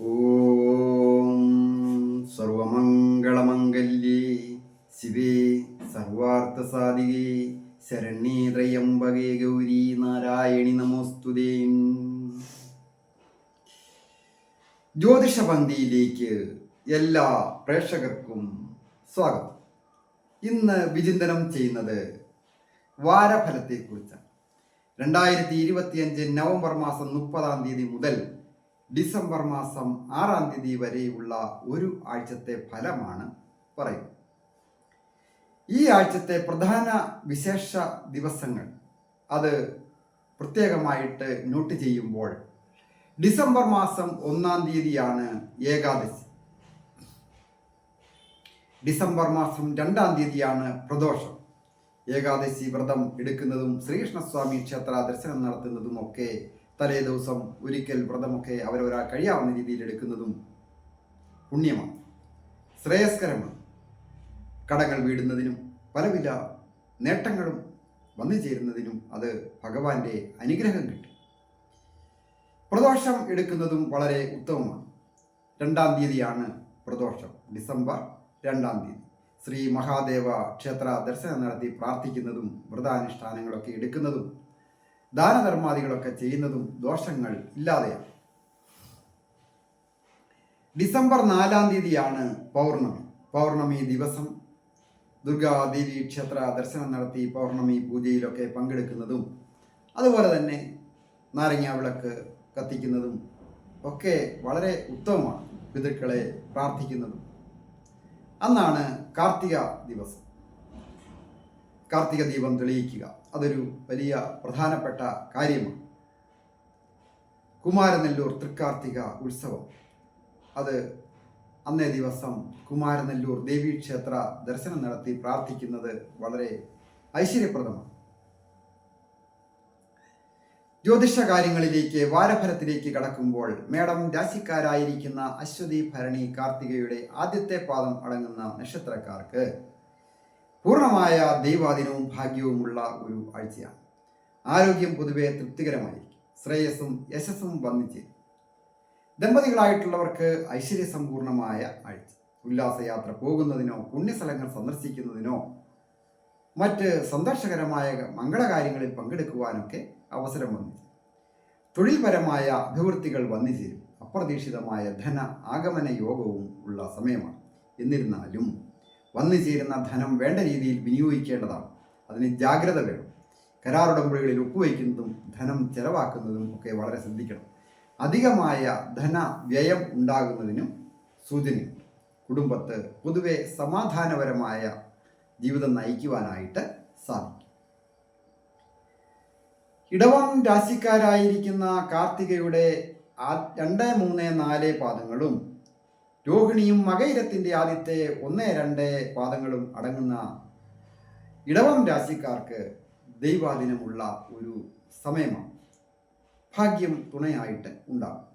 ഓം സർവമംഗളമംഗല്യേ. ശിവേ സർവാർത്ഥസാധികേ. ശരണ്യേ ത്രയംബകേ ഗൗരി നാരായണി നമോസ്തുതേ. ജ്യോതിഷപന്തിയിലേക്ക് എല്ലാ പ്രേക്ഷകർക്കും സ്വാഗതം. ഇന്ന് വിചിന്തനം ചെയ്യുന്നത് വാരഫലത്തെക്കുറിച്ചാണ്. രണ്ടായിരത്തി ഇരുപത്തിയഞ്ച് നവംബർ മാസം മുപ്പതാം തീയതി മുതൽ ഡിസംബർ മാസം ആറാം തീയതി വരെയുള്ള ഒരു ആഴ്ചത്തെ ഫലമാണ് പറയുന്നത് ഈ ആഴ്ചത്തെ പ്രധാന വിശേഷ ദിവസങ്ങൾ അത് പ്രത്യേകമായിട്ട് നോട്ട് ചെയ്യുമ്പോൾ ഡിസംബർ മാസം ഒന്നാം തീയതിയാണ് ഏകാദശി. ഡിസംബർ മാസം രണ്ടാം തീയതിയാണ് പ്രദോഷം. ഏകാദശി വ്രതം എടുക്കുന്നതും ശ്രീകൃഷ്ണസ്വാമി ക്ഷേത്ര ദർശനം നടത്തുന്നതും ഒക്കെ തലേ ദിവസം ഒരിക്കൽ വ്രതമൊക്കെ അവരൊരാൾ കഴിയാവുന്ന രീതിയിൽ എടുക്കുന്നതും പുണ്യമാണ്. ശ്രേയസ്കരമാണ്. കടങ്ങൾ വീടുന്നതിനും പലവിധ നേട്ടങ്ങളും വന്നു ചേരുന്നതിനും അത് ഭഗവാന്റെ അനുഗ്രഹം കിട്ടും. പ്രദോഷം എടുക്കുന്നതും വളരെ ഉത്തമമാണ്. രണ്ടാം തീയതിയാണ് പ്രദോഷം. ഡിസംബർ രണ്ടാം തീയതി. ശ്രീ മഹാദേവ ക്ഷേത്ര ദർശനം നടത്തി പ്രാർത്ഥിക്കുന്നതും വ്രതാനുഷ്ഠാനങ്ങളൊക്കെ എടുക്കുന്നതും ദാനധർമാദികളൊക്കെ ചെയ്യുന്നതും ദോഷങ്ങൾ ഇല്ലാതെയാണ് ഡിസംബർ നാലാം തീയതിയാണ് പൗർണമി. പൗർണമി ദിവസം. ദുർഗാദേവി ക്ഷേത്ര ദർശനം നടത്തി പൗർണമി പൂജയിലൊക്കെ പങ്കെടുക്കുന്നതും അതുപോലെ തന്നെ നാരങ്ങ വിളക്ക് കത്തിക്കുന്നതും ഒക്കെ വളരെ ഉത്തമമാണ്. പിതൃക്കളെ പ്രാർത്ഥിക്കുന്നതും. അന്നാണ് കാർത്തിക ദിവസം. കാർത്തിക ദീപം തെളിയിക്കുക. അതൊരു വലിയ പ്രധാനപ്പെട്ട കാര്യമാണ്. കുമാരനെല്ലൂർ തൃക്കാർത്തിക ഉത്സവം. അത് അന്നേ ദിവസം കുമാരനെല്ലൂർ ദേവീക്ഷേത്ര ദർശനം നടത്തി പ്രാർത്ഥിക്കുന്നത് വളരെ ഐശ്വര്യപ്രദമാണ്. ജ്യോതിഷ കാര്യങ്ങളിലേക്ക് വാരഫലത്തിലേക്ക് കടക്കുമ്പോൾ മേഡം രാശിക്കാരായിരിക്കുന്ന അശ്വതി ഭരണി കാർത്തികയുടെ ആദ്യത്തെ പാദം അടങ്ങുന്ന നക്ഷത്രക്കാർക്ക് പൂർണമായ ദൈവാധീനവും ഭാഗ്യവുമുള്ള ഒരു ആഴ്ചയാണ്. ആരോഗ്യം പൊതുവെ തൃപ്തികരമായിരിക്കും. ശ്രേയസ്സും യശസ്സും വന്നിച്ചേരും. ദമ്പതികളായിട്ടുള്ളവർക്ക് ഐശ്വര്യസമ്പൂർണമായ ആഴ്ച. ഉല്ലാസയാത്ര പോകുന്നതിനോ പുണ്യസ്ഥലങ്ങൾ സന്ദർശിക്കുന്നതിനോ മറ്റ് സന്തോഷകരമായ മംഗളകാര്യങ്ങളിൽ പങ്കെടുക്കുവാനൊക്കെ അവസരം വന്നു തൊഴിൽപരമായ അഭിവൃദ്ധികൾ വന്നു ചേരും അപ്രതീക്ഷിതമായ ധന ആഗമന യോഗവും ഉള്ള സമയമാണ്. എന്നിരുന്നാലും വന്നു ചേരുന്ന ധനം വേണ്ട രീതിയിൽ വിനിയോഗിക്കേണ്ടതാണ്. അതിന് ജാഗ്രത വേണം. കരാറുടമ്പടികളിൽ ഒപ്പുവയ്ക്കുന്നതും ധനം ചെലവാക്കുന്നതും ഒക്കെ വളരെ ശ്രദ്ധിക്കണം. അധികമായ ധന വ്യയം ഉണ്ടാകുന്നതിനും സൂചനയുണ്ട് കുടുംബത്ത് പൊതുവെ സമാധാനപരമായ ജീവിതം നയിക്കുവാനായിട്ട് സാധിക്കും. ഇടവം രാശിക്കാരായിരിക്കുന്ന കാർത്തികയുടെ രണ്ട് മൂന്ന് നാല് പാദങ്ങളും രോഹിണിയും മകയിരത്തിന്റെ ആദ്യത്തെ ഒന്ന് രണ്ട് പാദങ്ങളും അടങ്ങുന്ന ഇടവം രാശിക്കാർക്ക് ദൈവാധീനമുള്ള ഒരു സമയമാണ്. ഭാഗ്യം തുണയായിട്ട് ഉണ്ടാകും.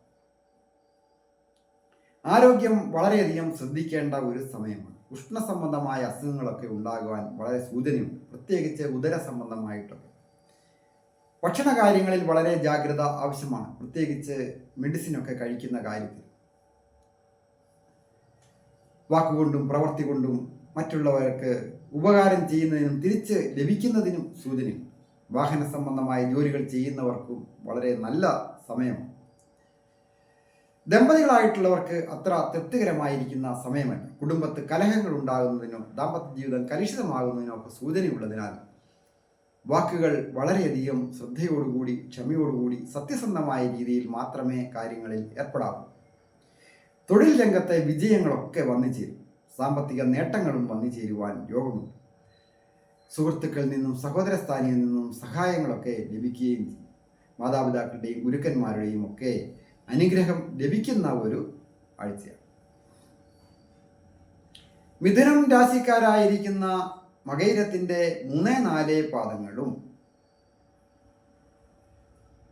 ആരോഗ്യം വളരെയധികം ശ്രദ്ധിക്കേണ്ട ഒരു സമയമാണ്. ഉഷ്ണ സംബന്ധമായ അസുഖങ്ങളൊക്കെ ഉണ്ടാകുവാൻ വളരെ സൂചനയുണ്ട്. പ്രത്യേകിച്ച് ഉദര സംബന്ധമായിട്ടൊക്കെ ഭക്ഷണ കാര്യങ്ങളിൽ വളരെ ജാഗ്രത ആവശ്യമാണ്. പ്രത്യേകിച്ച് മെഡിസിനൊക്കെ കഴിക്കുന്ന കാര്യത്തിൽ. വാക്കുകൊണ്ടും പ്രവൃത്തി കൊണ്ടും മറ്റുള്ളവർക്ക് ഉപകാരം ചെയ്യുന്നതിനും തിരിച്ച് ലഭിക്കുന്നതിനും സൂചനയും. വാഹന സംബന്ധമായ ജോലികൾ ചെയ്യുന്നവർക്കും വളരെ നല്ല സമയമാണ് ദമ്പതികളായിട്ടുള്ളവർക്ക് അത്ര തൃപ്തികരമായിരിക്കുന്ന സമയമല്ല. കുടുംബത്ത് കലഹങ്ങൾ ഉണ്ടാകുന്നതിനോ ദാമ്പത്യ ജീവിതം കലുഷിതമാകുന്നതിനോ ഒക്കെ സൂചനയുള്ളതിനാൽ വാക്കുകൾ വളരെയധികം ശ്രദ്ധയോടുകൂടി ക്ഷമയോടുകൂടി സത്യസന്ധമായ രീതിയിൽ മാത്രമേ കാര്യങ്ങളിൽ ഏർപ്പെടാവൂ. തൊഴിൽ രംഗത്തെ വിജയങ്ങളൊക്കെ വന്നു ചേരും സാമ്പത്തിക നേട്ടങ്ങളും വന്നു ചേരുവാൻ യോഗമുണ്ട്. സുഹൃത്തുക്കളിൽ നിന്നും സഹോദര സ്ഥാനിയിൽ നിന്നും സഹായങ്ങളൊക്കെ ലഭിക്കുകയും മാതാപിതാക്കളുടെയും ഗുരുക്കന്മാരുടെയും ഒക്കെ അനുഗ്രഹം ലഭിക്കുന്ന ഒരു ആഴ്ചയാണ്. മിഥുനം രാശിക്കാരായിരിക്കുന്ന മകൈരത്തിന്റെ മൂന്ന് നാല് പാദങ്ങളും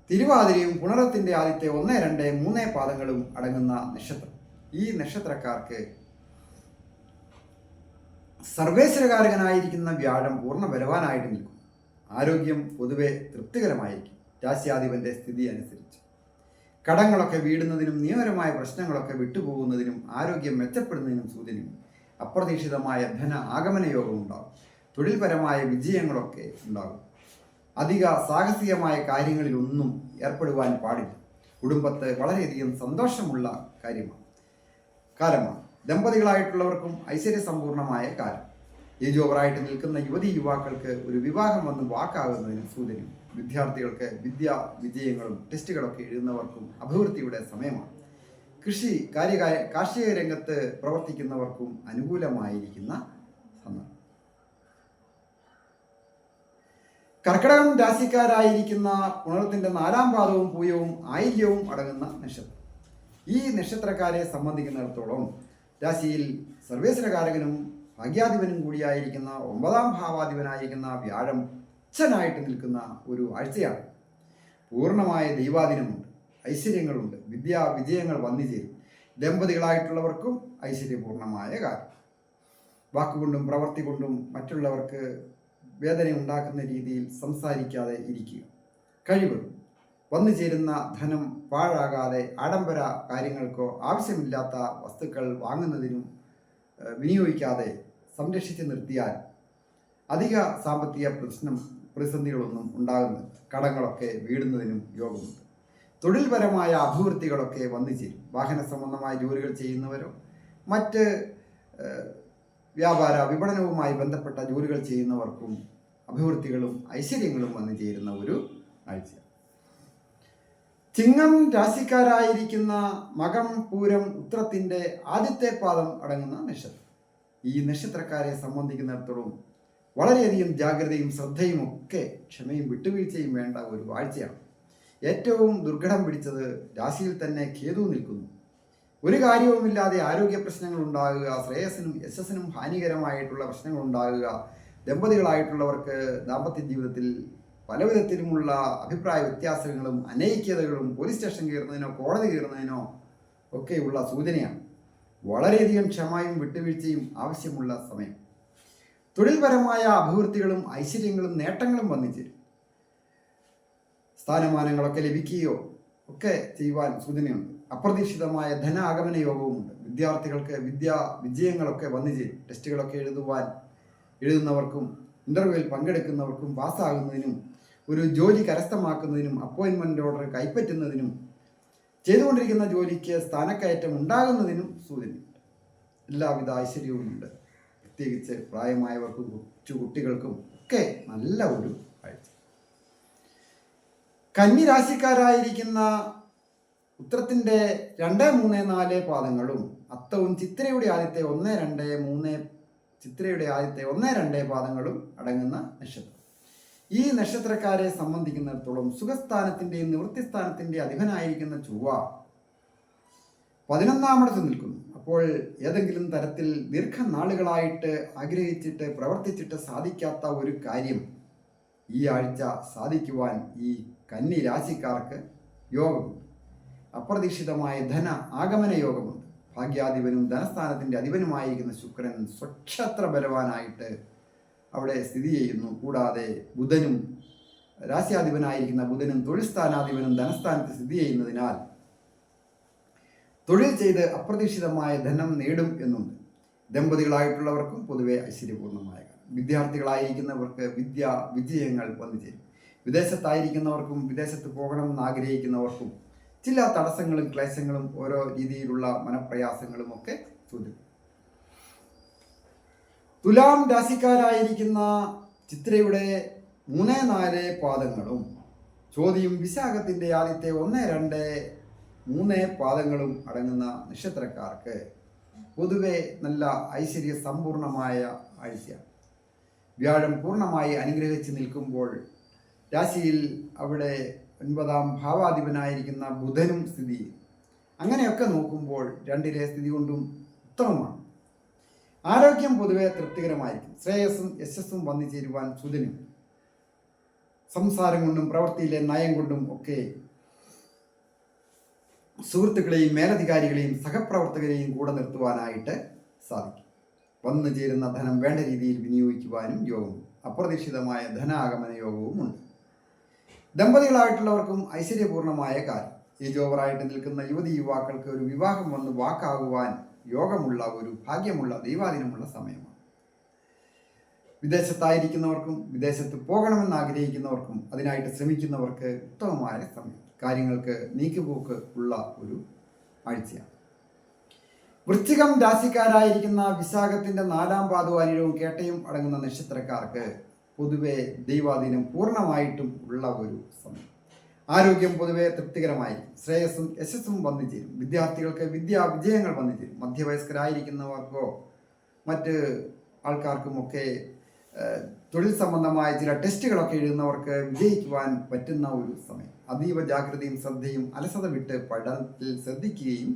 തിരുവാതിരയും പുണറത്തിന്റെ ആദ്യത്തെ ഒന്ന് രണ്ട് മൂന്ന് പാദങ്ങളും അടങ്ങുന്ന നക്ഷത്രം. ഈ നക്ഷത്രക്കാർക്ക് സർവേശ്വരകാരകനായിരിക്കുന്ന വ്യാഴം പൂർണ ബലവാനായിട്ട് നിൽക്കും ആരോഗ്യം പൊതുവെ തൃപ്തികരമായിരിക്കും. രാശ്യാധിപന്റെ സ്ഥിതി അനുസരിച്ച്. കടങ്ങളൊക്കെ വീടുന്നതിനും നിയമപരമായ പ്രശ്നങ്ങളൊക്കെ വിട്ടുപോകുന്നതിനും ആരോഗ്യം മെച്ചപ്പെടുന്നതിനും സൂചനയുണ്ട് അപ്രതീക്ഷിതമായ ധന ആഗമന യോഗം ഉണ്ടാകും. തൊഴിൽപരമായ വിജയങ്ങളൊക്കെ ഉണ്ടാകും. അധിക സാഹസികമായ കാര്യങ്ങളിലൊന്നും ഏർപ്പെടുവാൻ പാടില്ല. കുടുംബത്ത് വളരെയധികം സന്തോഷമുള്ള കാര്യമാണ്. കാലമാണ്. ദമ്പതികളായിട്ടുള്ളവർക്കും ഐശ്വര്യസമ്പൂർണമായ കാലം. ഏജ് ഓവറായിട്ട് നിൽക്കുന്ന യുവതി യുവാക്കൾക്ക് ഒരു വിവാഹം വന്ന് വാക്കാകുന്നതിന് സൂചനയും വിദ്യാർത്ഥികൾക്ക് വിദ്യാ വിജയങ്ങളും ടെസ്റ്റുകളൊക്കെ എഴുതുന്നവർക്കും അഭിവൃദ്ധിയുടെ സമയമാണ്. കൃഷി കാര്യകാര്യ കാർഷിക രംഗത്ത് പ്രവർത്തിക്കുന്നവർക്കും അനുകൂലമായിരിക്കുന്ന സന്ദർഭം കർക്കിടകം രാശിക്കാരായിരിക്കുന്ന പുണർത്തിന്റെ നാലാം പാദവും പൂയവും ആയില്യവും അടങ്ങുന്ന നക്ഷത്രം. ഈ നക്ഷത്രക്കാരെ സംബന്ധിക്കുന്നിടത്തോളം രാശിയിൽ സർവേശ്വരകാരകനും ഭാഗ്യാധിപനും കൂടിയായിരിക്കുന്ന ഒമ്പതാം ഭാവാധിപനായിരിക്കുന്ന വ്യാഴം ഉച്ചനായിട്ട് നിൽക്കുന്ന ഒരു ആഴ്ചയാണ്. പൂർണമായ ദൈവാധീനമുണ്ട്. ഐശ്വര്യങ്ങളുണ്ട്. വിദ്യാ വിജയങ്ങൾ വന്നു ചേരും. ദമ്പതികളായിട്ടുള്ളവർക്കും ഐശ്വര്യപൂർണമായ കാര്യം. വാക്കുകൊണ്ടും പ്രവൃത്തി കൊണ്ടും മറ്റുള്ളവർക്ക് വേദന ഉണ്ടാക്കുന്ന രീതിയിൽ സംസാരിക്കാതെ ഇരിക്കുക. കഴിവ്. വന്നു ചേരുന്ന ധനം പാഴാകാതെ ആഡംബര കാര്യങ്ങൾക്കോ ആവശ്യമില്ലാത്ത വസ്തുക്കൾ വാങ്ങുന്നതിനും വിനിയോഗിക്കാതെ സംരക്ഷിച്ച് നിർത്തിയാൽ അധിക സാമ്പത്തിക പ്രശ്നം പ്രതിസന്ധികളൊന്നും ഉണ്ടാകുന്നില്ല. കടങ്ങളൊക്കെ വീടുന്നതിനും യോഗമുണ്ട്. തൊഴിൽപരമായ അഭിവൃദ്ധികളൊക്കെ വന്നു ചേരും വാഹന സംബന്ധമായ ജോലികൾ ചെയ്യുന്നവരോ മറ്റ് വ്യാപാര വിപണനവുമായി ബന്ധപ്പെട്ട ജോലികൾ ചെയ്യുന്നവർക്കും അഭിവൃദ്ധികളും ഐശ്വര്യങ്ങളും വന്നു ചേരുന്ന ഒരു ആഴ്ച ചിങ്ങം രാശിക്കാരായിരിക്കുന്ന മകം പൂരം ഉത്രത്തിന്റെ ആദ്യത്തെ പാദം അടങ്ങുന്ന നക്ഷത്രം. ഈ നക്ഷത്രക്കാരെ സംബന്ധിക്കുന്നിടത്തോളം വളരെയധികം ജാഗ്രതയും ശ്രദ്ധയും ഒക്കെ ക്ഷമയും വിട്ടുവീഴ്ചയും വേണ്ട ഒരു വാഴ്ചയാണ്. ഏറ്റവും ദുർഘടം പിടിച്ചത് രാശിയിൽ തന്നെ കേതു നിൽക്കുന്നു. ഒരു കാര്യവുമില്ലാതെ ആരോഗ്യ പ്രശ്നങ്ങൾ ഉണ്ടാകുക ശ്രേയസിനും യശസ്സിനും ഹാനികരമായിട്ടുള്ള പ്രശ്നങ്ങൾ ഉണ്ടാകുക ദമ്പതികളായിട്ടുള്ളവർക്ക് ദാമ്പത്യ ജീവിതത്തിൽ പലവിധത്തിലുമുള്ള അഭിപ്രായ വ്യത്യാസങ്ങളും അനൈക്യതകളും പോലീസ് സ്റ്റേഷൻ കയറുന്നതിനോ കോടതി കയറുന്നതിനോ ഒക്കെയുള്ള സൂചനയാണ്. വളരെയധികം ക്ഷമയും വിട്ടുവീഴ്ചയും ആവശ്യമുള്ള സമയം. തൊഴിൽപരമായ അഭിവൃദ്ധികളും ഐശ്വര്യങ്ങളും നേട്ടങ്ങളും വന്നിച്ചേരും. സ്ഥാനമാനങ്ങളൊക്കെ ലഭിക്കുകയോ ഒക്കെ ചെയ്യുവാൻ സൂചനയുണ്ട്. അപ്രതീക്ഷിതമായ ധനാഗമന യോഗവുമുണ്ട് വിദ്യാർത്ഥികൾക്ക് വിദ്യാ വിജയങ്ങളൊക്കെ വന്നു ചേരും ടെസ്റ്റുകളൊക്കെ എഴുതുവാൻ എഴുതുന്നവർക്കും ഇന്റർവ്യൂവിൽ പങ്കെടുക്കുന്നവർക്കും പാസ്സാകുന്നതിനും ഒരു ജോലി കരസ്ഥമാക്കുന്നതിനും അപ്പോയിൻമെന്റ് ഓർഡർ കൈപ്പറ്റുന്നതിനും ചെയ്തുകൊണ്ടിരിക്കുന്ന ജോലിക്ക് സ്ഥാനക്കയറ്റം ഉണ്ടാകുന്നതിനും സൂചനയുണ്ട് എല്ലാവിധ ഐശ്വര്യവുമുണ്ട്. പ്രത്യേകിച്ച് പ്രായമായവർക്കും കൊച്ചു കുട്ടികൾക്കും ഒക്കെ നല്ല ഒരു കാഴ്ച. കന്നി രാശിക്കാരായിരിക്കുന്ന ഉത്തരത്തിന്റെ രണ്ട് മൂന്ന് നാല് പാദങ്ങളും അത്തവും ചിത്രയുടെ ആദ്യത്തെ ഒന്ന് രണ്ട് മൂന്ന് ചിത്രയുടെ ആദ്യത്തെ ഒന്ന് രണ്ട് പാദങ്ങളും അടങ്ങുന്ന നക്ഷത്രം. ഈ നക്ഷത്രക്കാരെ സംബന്ധിക്കുന്നിടത്തോളം സുഖസ്ഥാനത്തിന്റെയും നിവൃത്തിസ്ഥാനത്തിന്റെ അധിപനായിരിക്കുന്ന ചൊവ്വ പതിനൊന്നാമിടത്ത് നിൽക്കുന്നു. അപ്പോൾ ഏതെങ്കിലും തരത്തിൽ ദീർഘനാളുകളായിട്ട് ആഗ്രഹിച്ചിട്ട് പ്രവർത്തിച്ചിട്ട് സാധിക്കാത്ത ഒരു കാര്യം ഈ ആഴ്ച സാധിക്കുവാൻ ഈ കന്നി രാശിക്കാർക്ക് യോഗമുണ്ട്. അപ്രതീക്ഷിതമായ ധന ആഗമന യോഗമുണ്ട്. ഭാഗ്യാധിപനും ധനസ്ഥാനത്തിന്റെ അധിപനുമായിരിക്കുന്ന ശുക്രൻ സ്വക്ഷത്ര ബലവാനായിട്ട് അവിടെ സ്ഥിതി ചെയ്യുന്നു. കൂടാതെ ബുധനും രാശ്യാധിപനായിരിക്കുന്ന ബുധനും തൊഴിൽ സ്ഥാനാധിപനും ധനസ്ഥാനത്ത് സ്ഥിതി ചെയ്യുന്നതിനാൽ തൊഴിൽ ചെയ്ത് അപ്രതീക്ഷിതമായ ധനം നേടും എന്നുണ്ട്. ദമ്പതികളായിട്ടുള്ളവർക്കും പൊതുവെ ഐശ്വര്യപൂർണമായ. വിദ്യാർത്ഥികളായിരിക്കുന്നവർക്ക് വിദ്യ വിജയങ്ങൾ വന്നു ചേരും. വിദേശത്തായിരിക്കുന്നവർക്കും വിദേശത്ത് പോകണമെന്ന് ആഗ്രഹിക്കുന്നവർക്കും ചില തടസ്സങ്ങളും ക്ലേശങ്ങളും ഓരോ രീതിയിലുള്ള മനപ്രയാസങ്ങളും ഒക്കെ സൂചിപ്പിക്കും തുലാം രാശിക്കാരായിരിക്കുന്ന ചിത്രയുടെ മൂന്ന് നാല് പാദങ്ങളും ചോദ്യം വിശാഖത്തിന്റെ ആദ്യത്തെ ഒന്ന് രണ്ട് മൂന്ന് പാദങ്ങളും അടങ്ങുന്ന നക്ഷത്രക്കാർക്ക് പൊതുവെ നല്ല ഐശ്വര്യ സമ്പൂർണമായ ആഴ്ച വ്യാഴം പൂർണമായി അനുഗ്രഹിച്ച് നിൽക്കുമ്പോൾ രാശിയിൽ അവിടെ ഒൻപതാം ഭാവാധിപനായിരിക്കുന്ന ബുധനും സ്ഥിതി അങ്ങനെയൊക്കെ നോക്കുമ്പോൾ രണ്ടിലെ സ്ഥിതി കൊണ്ടും ഉത്തമമാണ്. ആരോഗ്യം പൊതുവെ തൃപ്തികരമായിരിക്കും. ശ്രേയസ്സും യശസ്സും വന്നു ചേരുവാൻ സൂചനയുണ്ട് സംസാരം കൊണ്ടും പ്രവൃത്തിയിലെ നയം കൊണ്ടും ഒക്കെ സുഹൃത്തുക്കളെയും മേലധികാരികളെയും സഹപ്രവർത്തകരെയും കൂടെ നിർത്തുവാനായിട്ട് സാധിക്കും. വന്നു ചേരുന്ന ധനം വേണ്ട രീതിയിൽ വിനിയോഗിക്കുവാനും യോഗം അപ്രതീക്ഷിതമായ ധനാഗമന യോഗവും ഉണ്ട്. ദമ്പതികളായിട്ടുള്ളവർക്കും ഐശ്വര്യപൂർണമായ കാര്യം. ഏജ് ഓവറായിട്ട് നിൽക്കുന്ന യുവതി യുവാക്കൾക്ക് ഒരു വിവാഹം വന്ന് വാക്കാകുവാൻ യോഗമുള്ള ഒരു ഭാഗ്യമുള്ള ദൈവാദിനമുള്ള സമയമാണ്. വിദേശത്തായിരിക്കുന്നവർക്കും വിദേശത്ത് പോകണമെന്ന് ആഗ്രഹിക്കുന്നവർക്കും അതിനായിട്ട് ശ്രമിക്കുന്നവർക്ക് ഉത്തമമായ സമയം കാര്യങ്ങൾക്ക് നീക്കുപോക്ക് ഉള്ള ഒരു ആഴ്ചയാണ്. വൃശ്ചികം രാശിക്കാരായിരിക്കുന്ന വിശാഖത്തിന്റെ നാലാം പാതുവാനിഴവും കേട്ടയും അടങ്ങുന്ന നക്ഷത്രക്കാർക്ക് പൊതുവെ ദൈവാദിനം പൂർണമായിട്ടും ഉള്ള ഒരു സമയം. ആരോഗ്യം പൊതുവെ തൃപ്തികരമായിരിക്കും ശ്രേയസ്സും യശസ്സും വന്നു ചേരും വിദ്യാർത്ഥികൾക്ക് വിദ്യാ വിജയങ്ങൾ വന്നു ചേരും മധ്യവയസ്കരായിരിക്കുന്നവർക്കോ മറ്റ് ആൾക്കാർക്കുമൊക്കെ തൊഴിൽ സംബന്ധമായ ചില ടെസ്റ്റുകളൊക്കെ എഴുതുന്നവർക്ക് വിജയിക്കുവാൻ പറ്റുന്ന ഒരു സമയം. അതീവ ജാഗ്രതയും ശ്രദ്ധയും അലസത വിട്ട് പഠനത്തിൽ ശ്രദ്ധിക്കുകയും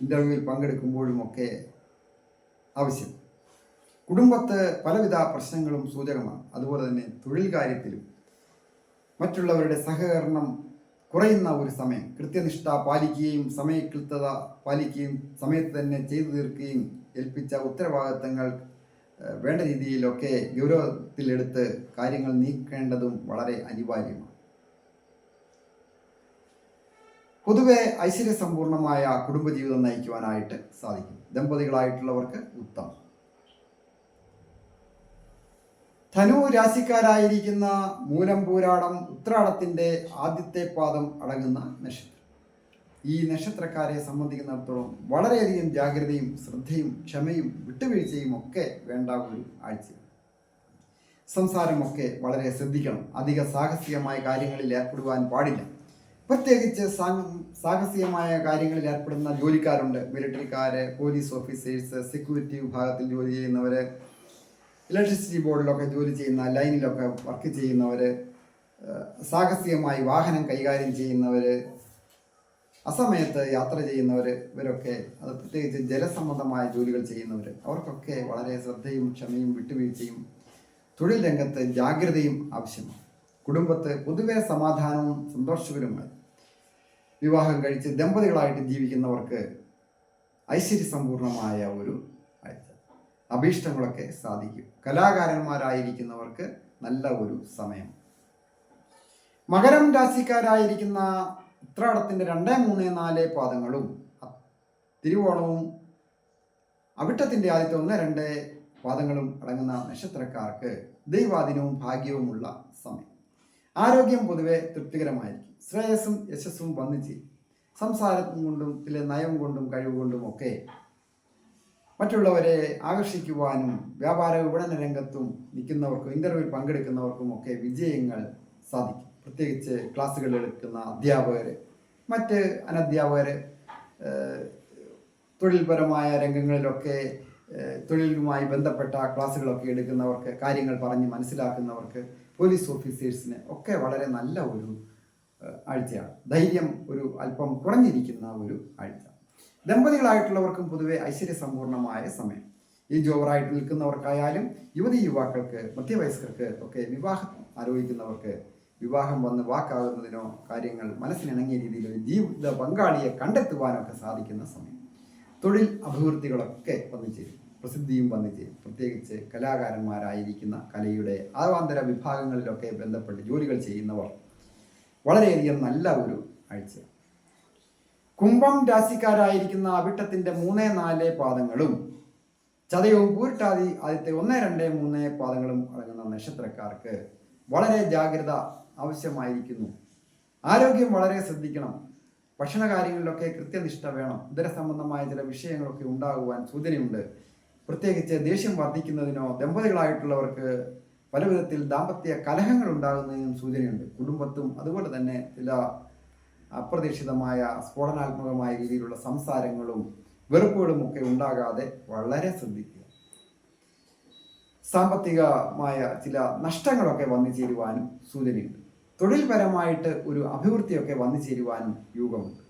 ഇന്റർവ്യൂവിൽ പങ്കെടുക്കുമ്പോഴുമൊക്കെ ആവശ്യം. കുടുംബത്ത് പലവിധ പ്രശ്നങ്ങളും സൂചകമാണ്. അതുപോലെ തന്നെ തൊഴിൽ കാര്യത്തിലും മറ്റുള്ളവരുടെ സഹകരണം കുറയുന്ന ഒരു സമയം. കൃത്യനിഷ്ഠ പാലിക്കുകയും സമയകൃത്യത പാലിക്കുകയും സമയത്ത് തന്നെ ചെയ്തു തീർക്കുകയും ഏൽപ്പിച്ച ഉത്തരവാദിത്തങ്ങൾ വേണ്ട രീതിയിലൊക്കെ ഗൗരവത്തിലെടുത്ത് കാര്യങ്ങൾ നീക്കേണ്ടതും വളരെ അനിവാര്യമാണ്. പൊതുവെ ഐശ്വര്യസമ്പൂർണമായ കുടുംബജീവിതം നയിക്കുവാനായിട്ട് സാധിക്കും. ദമ്പതികളായിട്ടുള്ളവർക്ക് ഉത്തമം. ധനു രാശിക്കാരായിരിക്കുന്ന മൂലം പൂരാടം ഉത്രാടത്തിന്റെ ആദ്യത്തെ പാദം അടങ്ങുന്ന നക്ഷത്രം. ഈ നക്ഷത്രക്കാരെ സംബന്ധിക്കുന്നിടത്തോളം വളരെയധികം ജാഗ്രതയും ശ്രദ്ധയും ക്ഷമയും വിട്ടുവീഴ്ചയും ഒക്കെ വേണ്ട ഒരു ആഴ്ചയാണ്. സംസാരമൊക്കെ വളരെ ശ്രദ്ധിക്കണം. അധിക സാഹസികമായ കാര്യങ്ങളിൽ ഏർപ്പെടുവാൻ പാടില്ല. പ്രത്യേകിച്ച് സാഹസികമായ കാര്യങ്ങളിൽ ഏർപ്പെടുന്ന ജോലിക്കാരുണ്ട്. മിലിറ്ററിക്കാര് പോലീസ് ഓഫീസേഴ്സ് സെക്യൂരിറ്റി വിഭാഗത്തിൽ ജോലി ചെയ്യുന്നവര് ഇലക്ട്രിസിറ്റി ബോർഡിലൊക്കെ ജോലി ചെയ്യുന്ന ലൈനിലൊക്കെ വർക്ക് ചെയ്യുന്നവർ സാഹസികമായി വാഹനം കൈകാര്യം ചെയ്യുന്നവർ അസമയത്ത് യാത്ര ചെയ്യുന്നവർ ഇവരൊക്കെ അത് പ്രത്യേകിച്ച് ജലസംബന്ധമായ ജോലികൾ ചെയ്യുന്നവർ അവർക്കൊക്കെ വളരെ ശ്രദ്ധയും ക്ഷമയും വിട്ടുവീഴ്ചയും തൊഴിൽ രംഗത്ത് ജാഗ്രതയും ആവശ്യമാണ്. കുടുംബത്ത് പൊതുവെ സമാധാനവും സന്തോഷകരമായി വിവാഹം കഴിച്ച് ദമ്പതികളായിട്ട് ജീവിക്കുന്നവർക്ക് ഐശ്വര്യസമ്പൂർണമായ ഒരു അഭീഷ്ടങ്ങളൊക്കെ സാധിക്കും. കലാകാരന്മാരായിരിക്കുന്നവർക്ക് നല്ല ഒരു സമയം. മകരം രാശിക്കാരായിരിക്കുന്ന ഉത്രാടത്തിന്റെ രണ്ട് മൂന്ന് നാല് പാദങ്ങളും തിരുവോണവും അവിട്ടത്തിന്റെ ആദ്യത്തെ ഒന്ന് രണ്ട് പാദങ്ങളും അടങ്ങുന്ന നക്ഷത്രക്കാർക്ക് ദൈവാധീനവും ഭാഗ്യവുമുള്ള സമയം. ആരോഗ്യം പൊതുവെ തൃപ്തികരമായിരിക്കും. ശ്രേയസ്സും യശസ്സും വന്നു ചെയ്യും സംസാരം കൊണ്ടും ചില നയം കൊണ്ടും കഴിവുകൊണ്ടും ഒക്കെ മറ്റുള്ളവരെ ആകർഷിക്കുവാനും വ്യാപാര വിപണന രംഗത്തും നിൽക്കുന്നവർക്കും ഇന്റർവ്യൂവിൽ പങ്കെടുക്കുന്നവർക്കും ഒക്കെ വിജയങ്ങൾ സാധിക്കും. പ്രത്യേകിച്ച് ക്ലാസ്സുകൾ എടുക്കുന്ന അധ്യാപകർ മറ്റ് അനധ്യാപകർ തൊഴിൽപരമായ രംഗങ്ങളിലൊക്കെ തൊഴിലുമായി ബന്ധപ്പെട്ട ക്ലാസ്സുകളൊക്കെ എടുക്കുന്നവർക്ക് കാര്യങ്ങൾ പറഞ്ഞ് മനസ്സിലാക്കുന്നവർക്ക് പോലീസ് ഓഫീസേഴ്സിന് ഒക്കെ വളരെ നല്ല ഒരു ആഴ്ചയാണ്. ധൈര്യം ഒരു അല്പം കുറഞ്ഞിരിക്കുന്ന ഒരു ആഴ്ച. ദമ്പതികളായിട്ടുള്ളവർക്കും പൊതുവെ ഐശ്വര്യസമ്പൂർണമായ സമയം. ഈ ജോവറായിട്ട് നിൽക്കുന്നവർക്കായാലും യുവതി യുവാക്കൾക്ക് മധ്യവയസ്കർക്ക് ഒക്കെ വിവാഹം ആലോചിക്കുന്നവർക്ക് വിവാഹം വന്ന് വാക്കാകുന്നതിനോ കാര്യങ്ങൾ മനസ്സിനിണങ്ങിയ രീതിയിൽ ഒരു ജീവിത പങ്കാളിയെ കണ്ടെത്തുവാനൊക്കെ സാധിക്കുന്ന സമയം. തൊഴിൽ അഭിവൃദ്ധികളൊക്കെ വന്നു ചേരും. പ്രസിദ്ധിയും വന്നു ചേരും. പ്രത്യേകിച്ച് കലാകാരന്മാരായിരിക്കുന്ന കലയുടെ ആവാന്തര വിഭാഗങ്ങളിലൊക്കെ ബന്ധപ്പെട്ട് ജോലികൾ ചെയ്യുന്നവർ വളരെയധികം നല്ല ഒരു ആഴ്ച. കുംഭം രാശിക്കാരായിരിക്കുന്ന അവിട്ടത്തിന്റെ മൂന്ന് നാല് പാദങ്ങളും ചതയവും പൂരിട്ടാതി ആദ്യത്തെ ഒന്ന് രണ്ട് മൂന്ന് പാദങ്ങളും അടങ്ങുന്ന നക്ഷത്രക്കാർക്ക് വളരെ ജാഗ്രത ആവശ്യമായിരിക്കുന്നു. ആരോഗ്യം വളരെ ശ്രദ്ധിക്കണം. ഭക്ഷണ കാര്യങ്ങളിലൊക്കെ കൃത്യനിഷ്ഠ വേണം. ഇതര സംബന്ധമായ ചില വിഷയങ്ങളൊക്കെ ഉണ്ടാകുവാൻ സൂചനയുണ്ട്. പ്രത്യേകിച്ച് ദേഷ്യം വർദ്ധിക്കുന്നതിനോ ദമ്പതികളായിട്ടുള്ളവർക്ക് പല വിധത്തിൽ ദാമ്പത്യ കലഹങ്ങൾ ഉണ്ടാകുന്നതിനും സൂചനയുണ്ട്. കുടുംബത്തും അതുപോലെ തന്നെ ചില അപ്രതീക്ഷിതമായ സ്ഫോടനാത്മകമായ രീതിയിലുള്ള സംസാരങ്ങളും വെറുപ്പുകളും ഒക്കെ ഉണ്ടാകാതെ വളരെ ശ്രദ്ധിക്കുക. സാമ്പത്തികമായ ചില നഷ്ടങ്ങളൊക്കെ വന്നു ചേരുവാനും സൂചനയുണ്ട്. തൊഴിൽപരമായിട്ട് ഒരു അഭിവൃദ്ധിയൊക്കെ വന്നു ചേരുവാനും യോഗമുണ്ട്.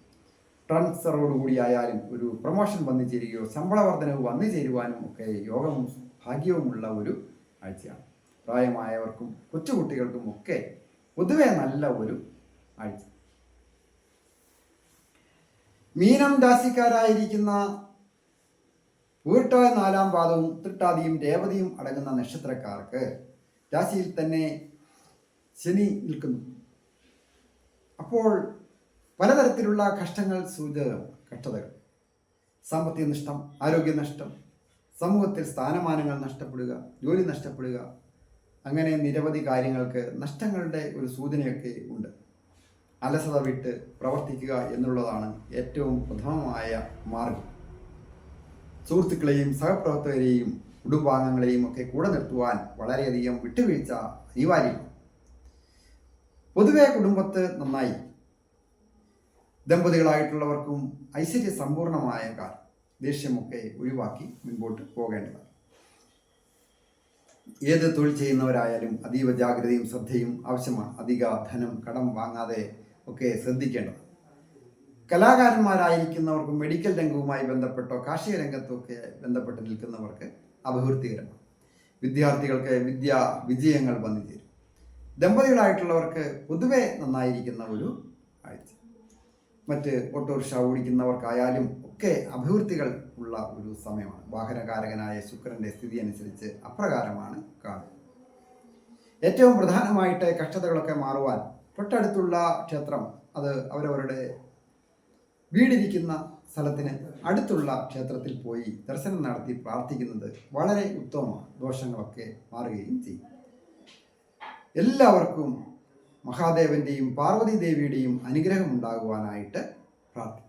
ട്രാൻസ്ഫറോടുകൂടിയായാലും ഒരു പ്രൊമോഷൻ വന്നു ചേരുകയോ ശമ്പള വർധനവ് വന്നു ചേരുവാനും ഒക്കെ യോഗവും ഭാഗ്യവുമുള്ള ഒരു ആഴ്ചയാണ്. പ്രായമായവർക്കും കൊച്ചുകുട്ടികൾക്കും ഒക്കെ പൊതുവെ നല്ല ഒരു ആഴ്ച. മീനം രാശിക്കാരായിരിക്കുന്ന പൂരിട്ടായ നാലാം പാദവും തൃട്ടാതിയും രേവതിയും അടങ്ങുന്ന നക്ഷത്രക്കാർക്ക് രാശിയിൽ തന്നെ ശനി നിൽക്കുന്നു. അപ്പോൾ പലതരത്തിലുള്ള കഷ്ടങ്ങൾ സൂചക കഷ്ടതകൾ. സാമ്പത്തിക നഷ്ടം ആരോഗ്യ നഷ്ടം സമൂഹത്തിൽ സ്ഥാനമാനങ്ങൾ നഷ്ടപ്പെടുക ജോലി നഷ്ടപ്പെടുക അങ്ങനെ നിരവധി കാര്യങ്ങൾക്ക് നഷ്ടങ്ങളുടെ ഒരു സൂചനയൊക്കെ ഉണ്ട്. അലസത വിട്ട് പ്രവർത്തിക്കുക എന്നുള്ളതാണ് ഏറ്റവും പ്രഥമമായ മാർഗം. സുഹൃത്തുക്കളെയും സഹപ്രവർത്തകരെയും കുടുംബാംഗങ്ങളെയും ഒക്കെ കൂടെ നിർത്തുവാൻ വളരെയധികം വിട്ടുവീഴ്ച അനിവാര്യമാണ്. പൊതുവെ കുടുംബത്ത് നന്നായി ദമ്പതികളായിട്ടുള്ളവർക്കും ഐശ്വര്യ സമ്പൂർണമായ കാലം ദേഷ്യമൊക്കെ ഒഴിവാക്കി മുൻപോട്ട് പോകേണ്ടതാണ്. ഏത് തൊഴിൽ ചെയ്യുന്നവരായാലും അതീവ ജാഗ്രതയും ശ്രദ്ധയും ആവശ്യമാണ്. അധിക ധനം കടം വാങ്ങാതെ ഒക്കെ ശ്രദ്ധിക്കേണ്ടത്. കലാകാരന്മാരായിരിക്കുന്നവർക്ക് മെഡിക്കൽ രംഗവുമായി ബന്ധപ്പെട്ടോ കാർഷിക രംഗത്തൊക്കെ ബന്ധപ്പെട്ട് നിൽക്കുന്നവർക്ക് അഭിവൃദ്ധികരമാണ്. വിദ്യാർത്ഥികൾക്ക് വിദ്യാ വിജയങ്ങൾ വന്നു ചേരും. ദമ്പതികളായിട്ടുള്ളവർക്ക് പൊതുവെ നന്നായിരിക്കുന്ന ഒരു ആഴ്ച. മറ്റ് ഓട്ടോറിക്ഷ ഓടിക്കുന്നവർക്കായാലും ഒക്കെ അഭിവൃദ്ധികൾ ഉള്ള ഒരു സമയമാണ്. വാഹനകാരകനായ ശുക്രന്റെ സ്ഥിതി അനുസരിച്ച് അപ്രകാരമാണ് കാണുന്നത്. ഏറ്റവും പ്രധാനമായിട്ട് കഷ്ടതകളൊക്കെ മാറുവാൻ തൊട്ടടുത്തുള്ള ക്ഷേത്രം അത് അവരവരുടെ വീടിരിക്കുന്ന സ്ഥലത്തിന് അടുത്തുള്ള ക്ഷേത്രത്തിൽ പോയി ദർശനം നടത്തി പ്രാർത്ഥിക്കുന്നത് വളരെ ഉത്തമമാണ്. ദോഷങ്ങളൊക്കെ മാറുകയും ചെയ്യും. എല്ലാവർക്കും മഹാദേവന്റെയും പാർവതി ദേവിയുടെയും അനുഗ്രഹം ഉണ്ടാകുവാനായിട്ട് പ്രാർത്ഥിക്കും